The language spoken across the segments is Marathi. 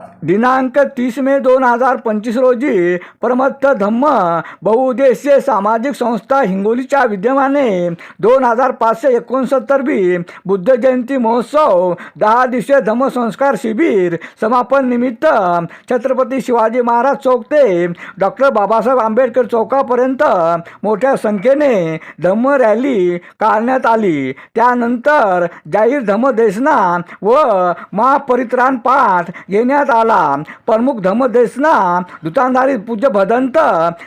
दिनांक तीस मे दोन हजार पंचवीस रोजी परमत्थ धम्म बहुउद्देशीय सामाजिक संस्था हिंगोलीच्या विद्यमाने दोन हजार पाचशे एकोणसत्तर बी बुद्ध जयंती महोत्सव दहा दिवसीय धम्मसंस्कार शिबिर समापन निमित्त छत्रपती शिवाजी महाराज चौक ते डॉक्टर बाबासाहेब आंबेडकर चौकापर्यंत मोठ्या संख्येने धम्म रॅली काढण्यात आली. त्यानंतर जाहीर धम्मदेसना व महापरित्राण पाठ घेण्यात आला. प्रमुख धम्मदेसना दुतांधारी पूज्य भदंत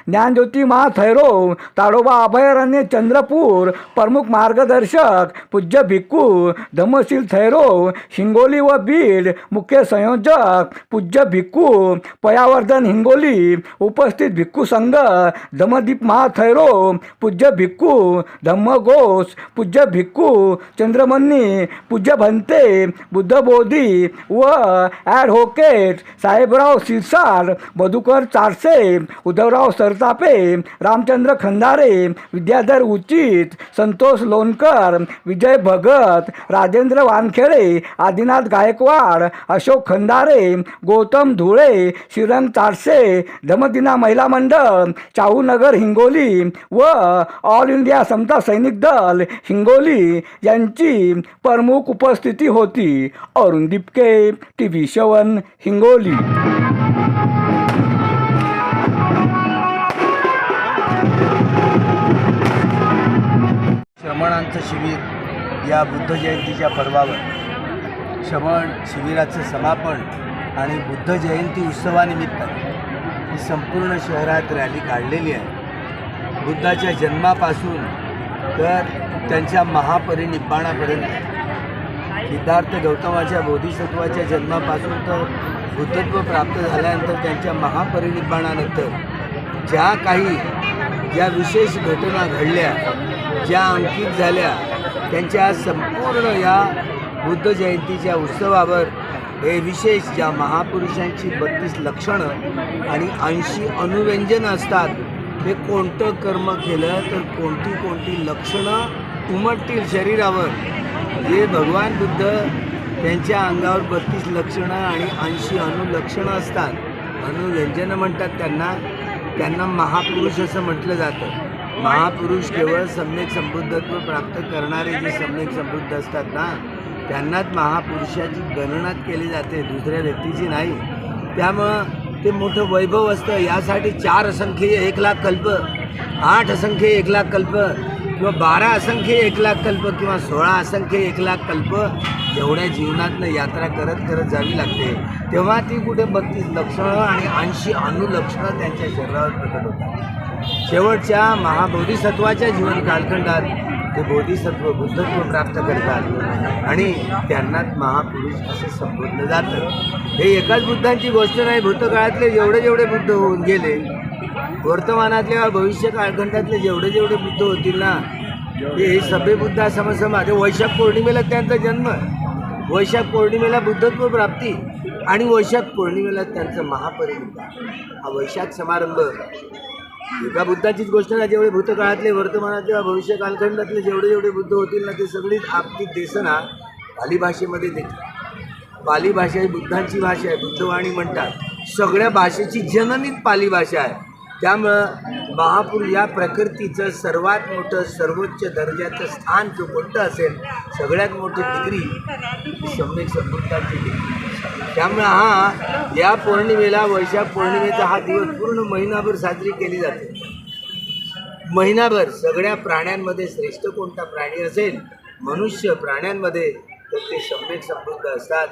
ज्ञानज्योती महाथैरो ताडोबा अभयारण्य चंद्रपूर प्रमुख मार्गदर्शक पूज्य भिक्खू धम्मशील थैरो हिंगोली व बीड मुख्य संयोजक पूज्य भिक्खू पयावर्धन हिंगोली उपस्थित भिक्खू संघ धम्मदीप महाथैरो पूज्य भिक्खू धम्मघोष पूज्य भिक्खू चंद्रमन्नी पूज्य भंते बुद्धबोधी व ॲडव्होकेट साहेबराव सिरसार मधुकर चारसे उद्धवराव सरतापे रामचंद्र खंदारे विद्याधर उचित संतोष लोणकर विजय भगत राजेंद्र वानखेडे आदिनाथ गायकवाड अशोक खंदारे गौतम धुळे श्रीरंग चारसे धमदिना महिला मंडळ चाहूनगर हिंगोली व ऑल इंडिया समता सैनिक दल हिंगोली यांची प्रमुख उपस्थिती होती. अरुण दिपके टी व्ही शवन हिंगोली. श्रमणांचं शिबिर या बुद्ध जयंतीच्या पर्वावर. श्रमण शिबिराचं समापन आणि बुद्ध जयंती उत्सवानिमित्त ही संपूर्ण शहरात रॅली काढलेली आहे. बुद्धाच्या जन्मापासून तर त्यांच्या महापरिनिब्बाणापर्यंत. सिद्धार्थ गौतमाच्या बोधिसत्वाच्या जन्मापासून तर बुद्धत्व प्राप्त झाल्यानंतर त्यांच्या महापरिनिर्माणानंतर ज्या काही ज्या विशेष घटना घडल्या ज्या अंकित झाल्या त्यांच्या संपूर्ण या बुद्ध जयंतीच्या उत्सवावर हे विशेष ज्या महापुरुषांची बत्तीस लक्षणं आणि ऐंशी अनुव्यंजन असतात हे कोणतं कर्म केलं तर कोणती कोणती लक्षणं उमटतील शरीरावर? हे भगवान बुद्ध त्यांच्या अंगावर बत्तीस लक्षणं आणि ऐंशी अनुलक्षणं असतात अनुव्यंजनं म्हणतात त्यांना त्यांना महापुरुष असं म्हटलं जातं. महापुरुष केवळ सम्यक समृद्धत्व प्राप्त करणारे जे सम्यक समृद्ध असतात ना त्यांनाच महापुरुषाची गणना केली जाते दुसऱ्या व्यक्तीची नाही. त्यामुळं ते मोठं वैभव असतं. यासाठी चार असंख्य एक लाख कल्प आठ असंख्य एक लाख कल्प किंवा बारा असंख्य एक लाख कल्प किंवा सोळा असंख्य एक लाख कल्प एवढ्या जीवनातनं यात्रा करत करत जावी लागते. तेव्हा ती कुठे बत्तीस लक्षणं आणि ऐंशी अनुलक्षणं त्यांच्या शरीरावर प्रकट होतात. शेवटच्या महाबोधिसत्वाच्या जीवन कालखंडात ते बोधिसत्व बुद्धत्व प्राप्त करतात. आणि त्यांनाच महापुरुष असं संबोधलं जातं. हे एकाच बुद्धांची गोष्ट नाही भूतकाळातले जेवढे जेवढे बुद्ध होऊन गेले वर्तमानातल्या भविष्य कालखंडातले जेवढे जेवढे बुद्ध होतील ना ते हे सभे बुद्ध समसमा ते वैशाख पौर्णिमेला त्यांचा जन्म वैशाख पौर्णिमेला बुद्धत्व प्राप्ती आणि वैशाख पौर्णिमेला त्यांचं महापरिनिर्वाण. हा वैशाख समारंभ एका बुद्धाचीच गोष्ट ना जेवढे भूतकाळातले वर्तमानातले वा भविष्य कालखंडातले जेवढे जेवढे बुद्ध होतील ना ते सगळीच आपली देसना पाली भाषेमध्ये देतात. पाली भाषा ही बुद्धांची भाषा आहे बुद्धवाणी म्हणतात. सगळ्या भाषेची जननीत पाली भाषा आहे. त्यामुळं महापूर या प्रकृतीचं सर्वात मोठं सर्वोच्च दर्जाचं स्थान जो कोणतं असेल सगळ्यात मोठी डिग्री सम्यक समृद्धाची डिग्री. त्यामुळं हा या पौर्णिमेला वैशाख पौर्णिमेचा हा दिवस पूर्ण महिनाभर साजरी केली जाते. महिनाभर सगळ्या प्राण्यांमध्ये श्रेष्ठ कोणता प्राणी असेल मनुष्य प्राण्यांमध्ये तर ते सम्यक समृद्ध असतात.